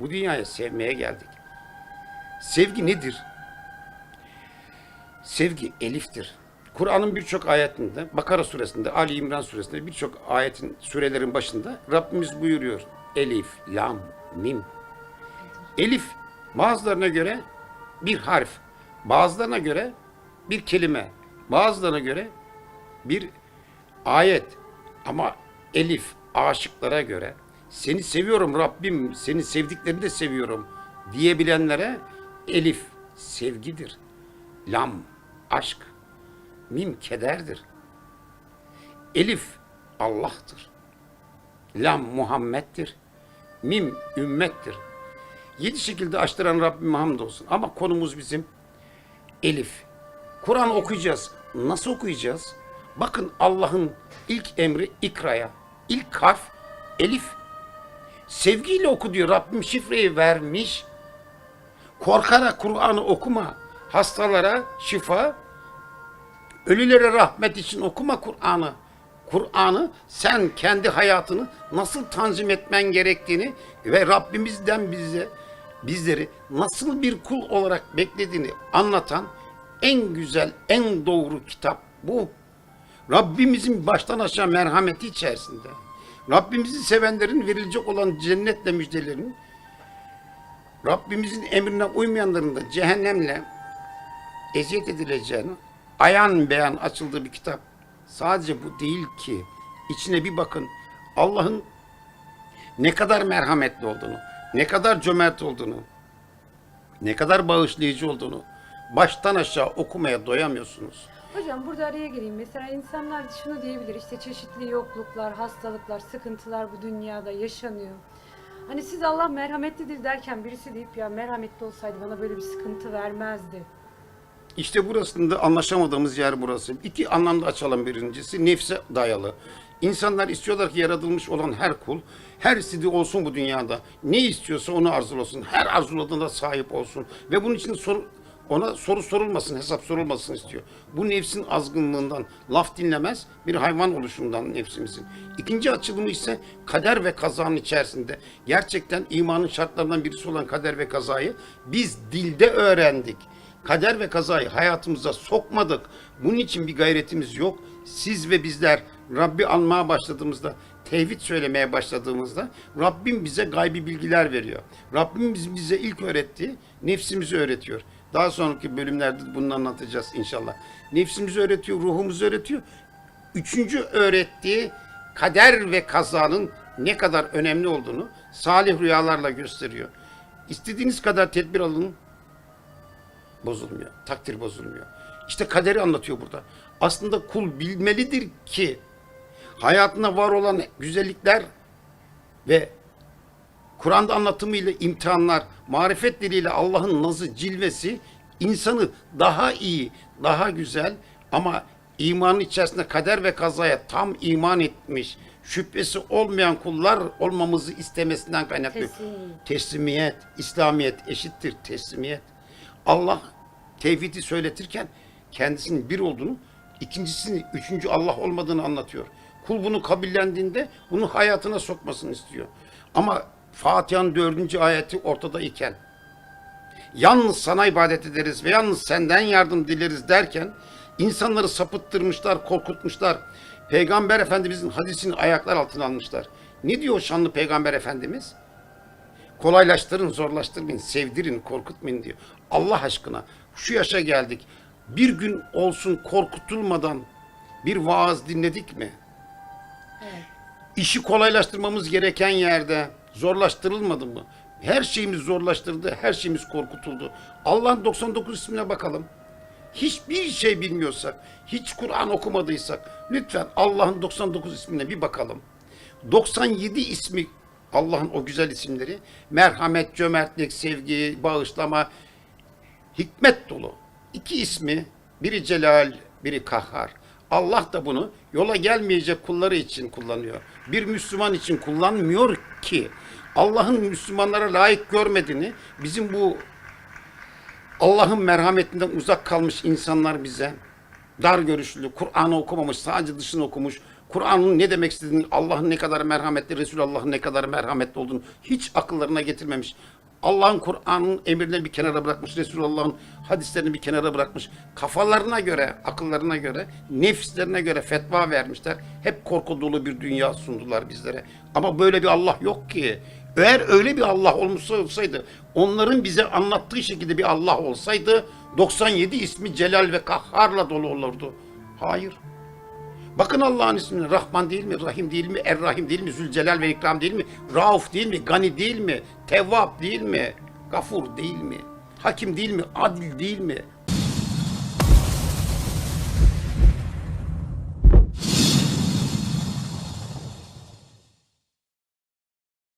Bu dünyaya sevmeye geldik. Sevgi nedir? Sevgi eliftir. Kur'an'ın birçok ayetinde, Bakara suresinde, Ali İmran suresinde birçok ayetin, surelerin başında Rabbimiz buyuruyor. Elif, lam, mim. Elif bazılarına göre bir harf, bazılarına göre bir kelime, bazılarına göre bir ayet. Ama elif aşıklara göre seni seviyorum Rabbim, seni sevdiklerini de seviyorum diyebilenlere elif sevgidir. Lam aşk, mim kederdir. Elif Allah'tır. Lam Muhammed'dir. Mim ümmettir. Yedi şekilde açtıran Rabbime hamdolsun. Ama konumuz bizim Elif. Kur'an okuyacağız. Nasıl okuyacağız? Bakın Allah'ın ilk emri ikraya. İlk harf Elif. Sevgiyle oku diyor. Rabbim şifreyi vermiş. Korkarak Kur'an'ı okuma. Hastalara şifa, ölülere rahmet için okuma Kur'an'ı. Kur'an'ı sen kendi hayatını nasıl tanzim etmen gerektiğini ve Rabbimizden bize bizleri nasıl bir kul olarak beklediğini anlatan en güzel, en doğru kitap bu. Rabbimizin baştan aşağı merhameti içerisinde. Rabbimizi sevenlerin verilecek olan cennetle müjdelerin Rabbimizin emrine uymayanların da cehennemle eziyet edileceğini ayan beyan açıldığı bir kitap. Sadece bu değil ki. içine bir bakın. Allah'ın ne kadar merhametli olduğunu, ne kadar cömert olduğunu, ne kadar bağışlayıcı olduğunu baştan aşağı okumaya doyamıyorsunuz. Hocam burada araya gireyim. Mesela insanlar şunu diyebilir. işte çeşitli yokluklar, hastalıklar, sıkıntılar bu dünyada yaşanıyor. Hani siz Allah merhametlidir derken birisi deyip ya merhametli olsaydı bana böyle bir sıkıntı vermezdi. İşte burasında anlaşamadığımız yer burası. İki anlamda açalım birincisi nefse dayalı. İnsanlar istiyorlar ki yaratılmış olan her kul, her istediği olsun bu dünyada. Ne istiyorsa onu arzulasın. Her arzuladığında sahip olsun. Ve bunun için soru, ona soru sorulmasın, hesap sorulmasın istiyor. Bu nefsin azgınlığından, laf dinlemez bir hayvan oluşundan nefsimizin. İkinci açılımı ise kader ve kazanın içerisinde. Gerçekten imanın şartlarından birisi olan kader ve kazayı biz dilde öğrendik. Kader ve kazayı hayatımıza sokmadık. Bunun için bir gayretimiz yok. Siz ve bizler Rabbi anmaya başladığımızda, tevhid söylemeye başladığımızda Rabbim bize gaybi bilgiler veriyor. Rabbim biz- bize ilk öğrettiği nefsimizi öğretiyor. Daha sonraki bölümlerde bunu anlatacağız inşallah. Nefsimizi öğretiyor, ruhumuzu öğretiyor. Üçüncü öğrettiği kader ve kazanın ne kadar önemli olduğunu salih rüyalarla gösteriyor. İstediğiniz kadar tedbir alın, bozulmuyor. Takdir bozulmuyor. İşte kaderi anlatıyor burada. Aslında kul bilmelidir ki hayatında var olan güzellikler ve Kur'an'da anlatımıyla imtihanlar, marifet diliyle Allah'ın nazı, cilvesi insanı daha iyi, daha güzel ama imanın içerisinde kader ve kazaya tam iman etmiş, şüphesi olmayan kullar olmamızı istemesinden kaynaklı. Teslimiyet. Teslimiyet, İslamiyet eşittir teslimiyet. Allah tevhidi söyletirken kendisinin bir olduğunu, ikincisini, üçüncü Allah olmadığını anlatıyor. Kul bunu kabullendiğinde bunu hayatına sokmasını istiyor. Ama Fatiha'nın dördüncü ayeti ortada iken, yalnız sana ibadet ederiz ve yalnız senden yardım dileriz derken insanları sapıttırmışlar, korkutmuşlar. Peygamber Efendimizin hadisini ayaklar altına almışlar. Ne diyor şanlı Peygamber Efendimiz? Kolaylaştırın, zorlaştırmayın, sevdirin, korkutmayın diyor. Allah aşkına şu yaşa geldik. Bir gün olsun korkutulmadan bir vaaz dinledik mi? Evet. İşi kolaylaştırmamız gereken yerde zorlaştırılmadı mı? Her şeyimiz zorlaştırdı, her şeyimiz korkutuldu. Allah'ın 99 ismine bakalım. Hiçbir şey bilmiyorsak, hiç Kur'an okumadıysak lütfen Allah'ın 99 ismine bir bakalım. 97 ismi Allah'ın o güzel isimleri merhamet, cömertlik, sevgi, bağışlama, hikmet dolu. İki ismi biri Celal, biri Kahhar. Allah da bunu yola gelmeyecek kulları için kullanıyor. Bir Müslüman için kullanmıyor ki. Allah'ın Müslümanlara layık görmediğini bizim bu Allah'ın merhametinden uzak kalmış insanlar bize dar görüşlü, Kur'an'ı okumamış, sadece dışını okumuş, Kur'an'ın ne demek istediğini, Allah'ın ne kadar merhametli, Resulullah'ın ne kadar merhametli olduğunu hiç akıllarına getirmemiş. Allah'ın Kur'an'ın emirlerini bir kenara bırakmış, Resulullah'ın hadislerini bir kenara bırakmış. Kafalarına göre, akıllarına göre, nefislerine göre fetva vermişler. Hep korku dolu bir dünya sundular bizlere. Ama böyle bir Allah yok ki. Eğer öyle bir Allah olmuş olsaydı, onların bize anlattığı şekilde bir Allah olsaydı, 97 ismi Celal ve Kahhar'la dolu olurdu. Hayır. Bakın Allah'ın ismine Rahman değil mi? Rahim değil mi? Er-Rahim değil mi? Zülcelal ve İkram değil mi? Rauf değil mi? Gani değil mi? Tevvab değil mi? Gafur değil mi? Hakim değil mi? Adil değil mi?